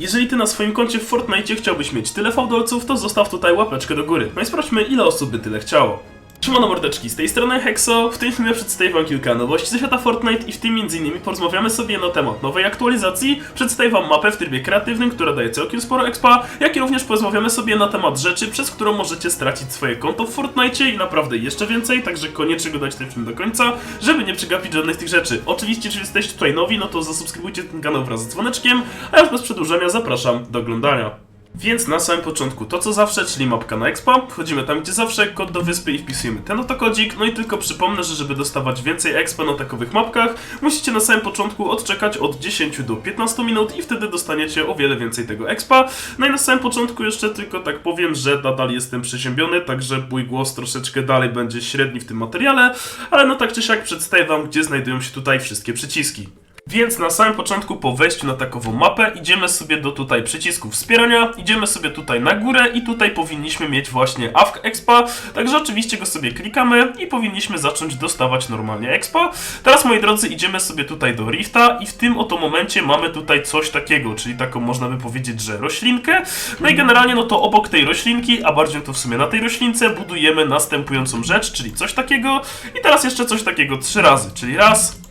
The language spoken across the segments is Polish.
Jeżeli ty na swoim koncie w Fortnite chciałbyś mieć tyle fałdolców, to zostaw tutaj łapeczkę do góry. No i sprawdźmy, ile osób by tyle chciało. Siemano mordeczki, z tej strony Hexo. W tym filmie przedstawię wam kilka nowości ze świata Fortnite i w tym m.in. porozmawiamy sobie na temat nowej aktualizacji, przedstawię wam mapę w trybie kreatywnym, która daje całkiem sporo expa, jak i również porozmawiamy sobie na temat rzeczy, przez którą możecie stracić swoje konto w Fortnite i naprawdę jeszcze więcej, także koniecznie go dać ten film do końca, żeby nie przegapić żadnych z tych rzeczy. Oczywiście, jeżeli jesteście tutaj nowi, no to zasubskrybujcie ten kanał wraz z dzwoneczkiem, a już bez przedłużenia zapraszam do oglądania. Więc na samym początku to co zawsze, czyli mapka na expa. Wchodzimy tam gdzie zawsze, kod do wyspy i wpisujemy ten oto kodzik. No i tylko przypomnę, że żeby dostawać więcej expa na takowych mapkach, musicie na samym początku odczekać od 10 do 15 minut i wtedy dostaniecie o wiele więcej tego expa. No i na samym początku jeszcze tylko tak powiem, że nadal jestem przeziębiony, także mój głos troszeczkę dalej będzie średni w tym materiale, ale no tak czy siak przedstawię wam, gdzie znajdują się tutaj wszystkie przyciski. Więc na samym początku po wejściu na takową mapę idziemy sobie do tutaj przycisku wspierania, idziemy sobie tutaj na górę i tutaj powinniśmy mieć właśnie AFK Expa, także oczywiście go sobie klikamy i powinniśmy zacząć dostawać normalnie Expa. Teraz moi drodzy idziemy sobie tutaj do Rifta i w tym oto momencie mamy tutaj coś takiego, czyli taką można by powiedzieć, że roślinkę. No i generalnie no to obok tej roślinki, a bardziej to w sumie na tej roślince budujemy następującą rzecz, czyli coś takiego i teraz jeszcze coś takiego trzy razy, czyli raz,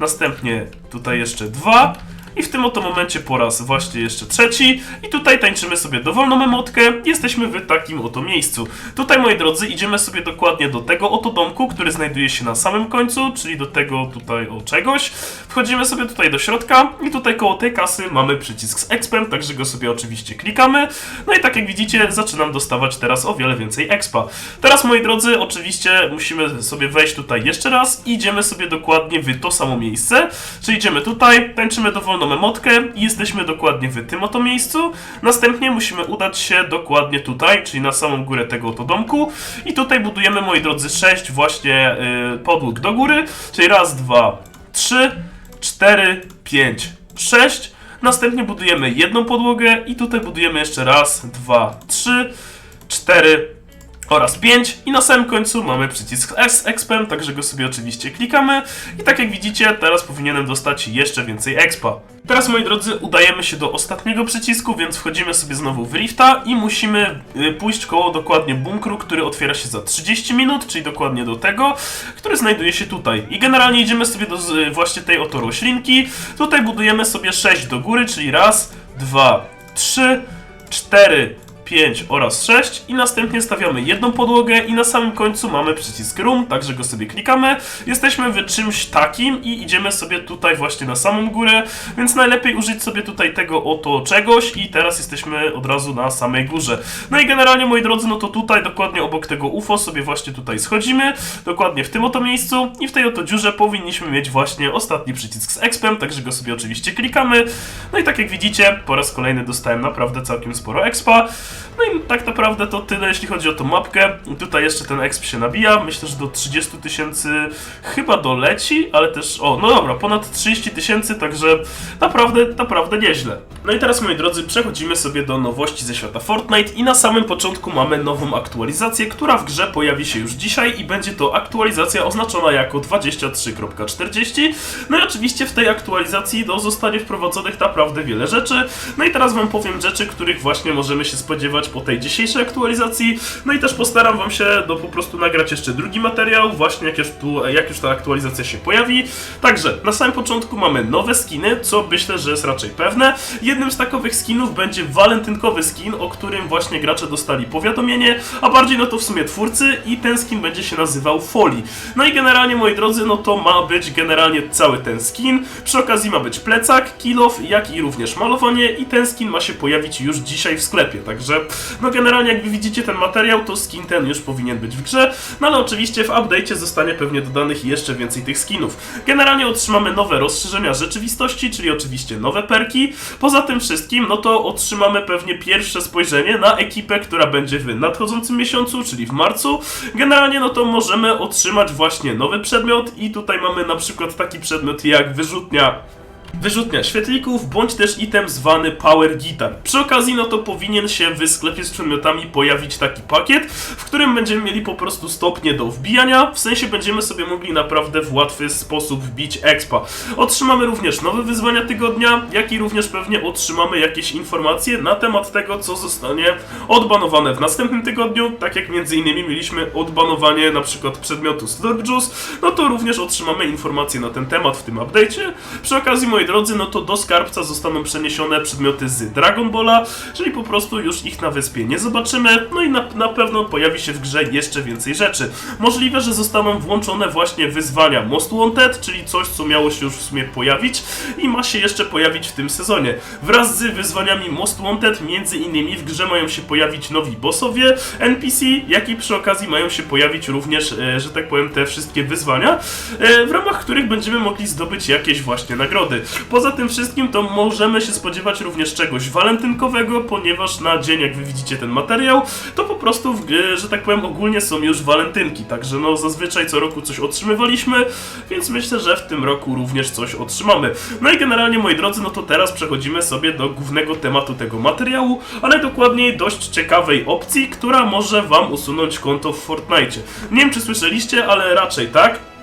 Następnie tutaj jeszcze dwa. I w tym oto momencie po raz właśnie jeszcze trzeci. I tutaj tańczymy sobie dowolną emotkę. Jesteśmy w takim oto miejscu. Tutaj, moi drodzy, idziemy sobie dokładnie do tego oto domku, który znajduje się na samym końcu, czyli do tego tutaj o czegoś. Wchodzimy sobie tutaj do środka i tutaj koło tej kasy mamy przycisk z expem, także go sobie oczywiście klikamy. No i tak jak widzicie, zaczynam dostawać teraz o wiele więcej expa. Teraz, moi drodzy, oczywiście musimy sobie wejść tutaj jeszcze raz i idziemy sobie dokładnie w to samo miejsce. Czyli idziemy tutaj, tańczymy dowolną emotkę i jesteśmy dokładnie w tym oto miejscu. Następnie musimy udać się dokładnie tutaj, czyli na samą górę tego oto domku. I tutaj budujemy, moi drodzy, 6 właśnie yy, podłóg do góry. Czyli raz, dwa, trzy, cztery, pięć, sześć. Następnie budujemy jedną podłogę i tutaj budujemy jeszcze raz, dwa, trzy, cztery, oraz 5 i na samym końcu mamy przycisk S Expem, także go sobie oczywiście klikamy i tak jak widzicie teraz powinienem dostać jeszcze więcej expa. Teraz moi drodzy udajemy się do ostatniego przycisku, więc wchodzimy sobie znowu w Rifta i musimy y, pójść koło dokładnie bunkru, który otwiera się za 30 minut, czyli dokładnie do tego, który znajduje się tutaj. I generalnie idziemy sobie do z- właśnie tej oto roślinki, tutaj budujemy sobie 6 do góry, czyli raz, dwa, trzy, cztery, 5 oraz 6 i następnie stawiamy jedną podłogę i na samym końcu mamy przycisk Room, także go sobie klikamy. Jesteśmy w czymś takim i idziemy sobie tutaj właśnie na samą górę, więc najlepiej użyć sobie tutaj tego oto czegoś i teraz jesteśmy od razu na samej górze. No i generalnie moi drodzy, no to tutaj dokładnie obok tego UFO sobie właśnie tutaj schodzimy, dokładnie w tym oto miejscu i w tej oto dziurze powinniśmy mieć właśnie ostatni przycisk z expem, także go sobie oczywiście klikamy. No i tak jak widzicie, po raz kolejny dostałem naprawdę całkiem sporo expa. No i tak naprawdę to tyle, jeśli chodzi o tą mapkę. Tutaj jeszcze ten exp się nabija. Myślę, że do 30 tysięcy chyba doleci, ale też, o, no dobra, ponad 30 tysięcy, także naprawdę, naprawdę nieźle. No i teraz, moi drodzy, przechodzimy sobie do nowości ze świata Fortnite i na samym początku mamy nową aktualizację, która w grze pojawi się już dzisiaj i będzie to aktualizacja oznaczona jako 23.40. No i oczywiście w tej aktualizacji do zostanie wprowadzonych naprawdę wiele rzeczy. No i teraz wam powiem rzeczy, których właśnie możemy się spodziewać po tej dzisiejszej aktualizacji. No i też postaram wam się do po prostu nagrać jeszcze drugi materiał, właśnie jak już, tu, jak już ta aktualizacja się pojawi. Także na samym początku mamy nowe skiny, co myślę, że jest raczej pewne. Jednym z takowych skinów będzie walentynkowy skin, o którym właśnie gracze dostali powiadomienie, a bardziej no to w sumie twórcy i ten skin będzie się nazywał Folii. No i generalnie moi drodzy, no to ma być generalnie cały ten skin. Przy okazji ma być plecak, kilof, jak i również malowanie i ten skin ma się pojawić już dzisiaj w sklepie, także no generalnie jak wy widzicie ten materiał, to skin ten już powinien być w grze, no ale oczywiście w update'cie zostanie pewnie dodanych jeszcze więcej tych skinów. Generalnie otrzymamy nowe rozszerzenia rzeczywistości, czyli oczywiście nowe perki. Poza tym wszystkim, no to otrzymamy pewnie pierwsze spojrzenie na ekipę, która będzie w nadchodzącym miesiącu, czyli w marcu. Generalnie no to możemy otrzymać właśnie nowy przedmiot i tutaj mamy na przykład taki przedmiot jak wyrzutnia wyrzutnia świetlików, bądź też item zwany Power Guitar. Przy okazji, no to powinien się w sklepie z przedmiotami pojawić taki pakiet, w którym będziemy mieli po prostu stopnie do wbijania, w sensie będziemy sobie mogli naprawdę w łatwy sposób wbić expa. Otrzymamy również nowe wyzwania tygodnia, jak i również pewnie otrzymamy jakieś informacje na temat tego, co zostanie odbanowane w następnym tygodniu, tak jak między innymi mieliśmy odbanowanie na przykład przedmiotu Slurp Juice, no to również otrzymamy informacje na ten temat w tym update'cie. Przy okazji, moi drodzy, no to do skarbca zostaną przeniesione przedmioty z Dragon Balla, czyli po prostu już ich na wyspie nie zobaczymy, no i na, na pewno pojawi się w grze jeszcze więcej rzeczy. Możliwe, że zostaną włączone właśnie wyzwania Most Wanted, czyli coś, co miało się już w sumie pojawić i ma się jeszcze pojawić w tym sezonie. Wraz z wyzwaniami Most Wanted, między innymi w grze mają się pojawić nowi bossowie NPC, jak i przy okazji mają się pojawić również, e, że tak powiem, te wszystkie wyzwania, e, w ramach których będziemy mogli zdobyć jakieś właśnie nagrody. Poza tym wszystkim to możemy się spodziewać również czegoś walentynkowego, ponieważ na dzień, jak wy widzicie ten materiał, to po prostu, w, że tak powiem, ogólnie są już walentynki, także no zazwyczaj co roku coś otrzymywaliśmy, więc myślę, że w tym roku również coś otrzymamy. No i generalnie, moi drodzy, no to teraz przechodzimy sobie do głównego tematu tego materiału, ale dokładniej dość ciekawej opcji, która może wam usunąć konto w Fortnite. Nie wiem, czy słyszeliście, ale raczej tak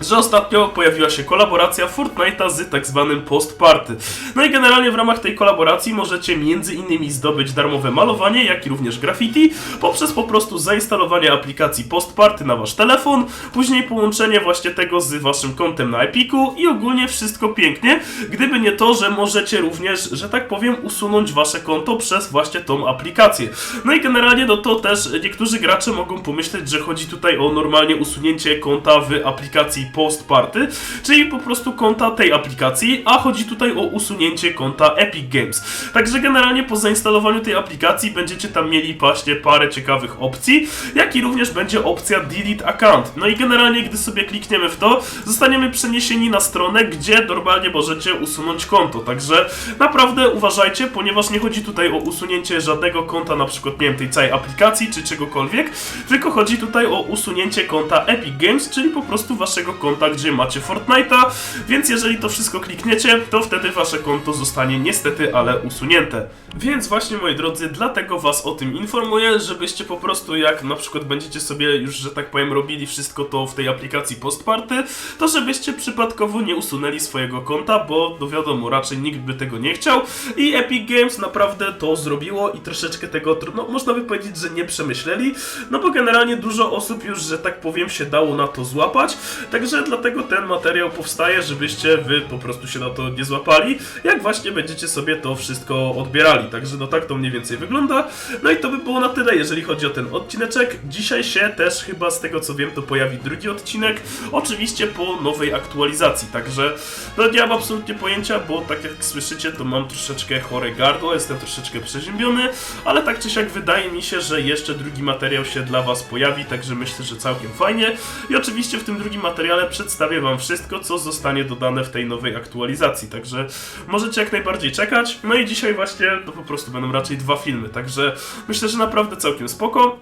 że ostatnio pojawiła się kolaboracja Fortnite'a z tak zwanym Post Party. No i generalnie w ramach tej kolaboracji możecie między innymi zdobyć darmowe malowanie, jak i również graffiti, poprzez po prostu zainstalowanie aplikacji Post Party na wasz telefon, później połączenie właśnie tego z waszym kontem na Epiku i ogólnie wszystko pięknie, gdyby nie to, że możecie również, że tak powiem, usunąć wasze konto przez właśnie tą aplikację. No i generalnie no to też niektórzy gracze mogą pomyśleć, że chodzi tutaj o normalnie usunięcie konta w aplikacji Post Party, czyli po prostu konta tej aplikacji, a chodzi tutaj o usunięcie konta Epic Games. Także generalnie po zainstalowaniu tej aplikacji będziecie tam mieli właśnie parę ciekawych opcji, jak i również będzie opcja Delete Account. No i generalnie gdy sobie klikniemy w to, zostaniemy przeniesieni na stronę, gdzie normalnie możecie usunąć konto. Także naprawdę uważajcie, ponieważ nie chodzi tutaj o usunięcie żadnego konta, na przykład nie wiem, tej całej aplikacji czy czegokolwiek, tylko chodzi tutaj o usunięcie konta Epic Games, czyli po prostu waszego konta, gdzie macie Fortnite'a, więc jeżeli to wszystko klikniecie, to wtedy wasze konto zostanie niestety, ale usunięte. Więc właśnie moi drodzy, dlatego was o tym informuję, żebyście po prostu jak na przykład będziecie sobie już, że tak powiem, robili wszystko to w tej aplikacji Postparty, to żebyście przypadkowo nie usunęli swojego konta, bo no wiadomo, raczej nikt by tego nie chciał i Epic Games naprawdę to zrobiło i troszeczkę tego, no można by powiedzieć, że nie przemyśleli, no bo generalnie dużo osób już, że tak powiem, się dało na to złapać, także dlatego ten materiał powstaje, żebyście wy po prostu się na to nie złapali, jak właśnie będziecie sobie to wszystko odbierali, także no tak to mniej więcej wygląda, no i to by było na tyle, jeżeli chodzi o ten odcineczek, dzisiaj się też chyba z tego co wiem, to pojawi drugi odcinek, oczywiście po nowej aktualizacji, także no nie mam absolutnie pojęcia, bo tak jak słyszycie, to mam troszeczkę chore gardło, jestem troszeczkę przeziębiony, ale tak czy siak wydaje mi się, że jeszcze drugi materiał się dla Was pojawi, także myślę, że całkiem fajnie. I oczywiście w tym drugim materiale przedstawię Wam wszystko, co zostanie dodane w tej nowej aktualizacji, także możecie jak najbardziej czekać. No i dzisiaj właśnie to po prostu będą raczej dwa filmy, także myślę, że naprawdę całkiem spoko.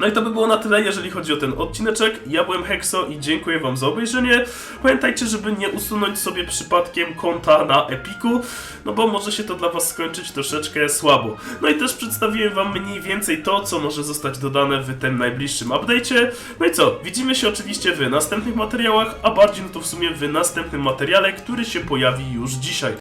No i to by było na tyle, jeżeli chodzi o ten odcineczek. Ja byłem Hexo i dziękuję Wam za obejrzenie. Pamiętajcie, żeby nie usunąć sobie przypadkiem konta na Epiku, no bo może się to dla Was skończyć troszeczkę słabo. No i też przedstawiłem Wam mniej więcej to, co może zostać dodane w tym najbliższym update'cie. No i co, widzimy się oczywiście w następnych materiałach, a bardziej no to w sumie w następnym materiale, który się pojawi już dzisiaj.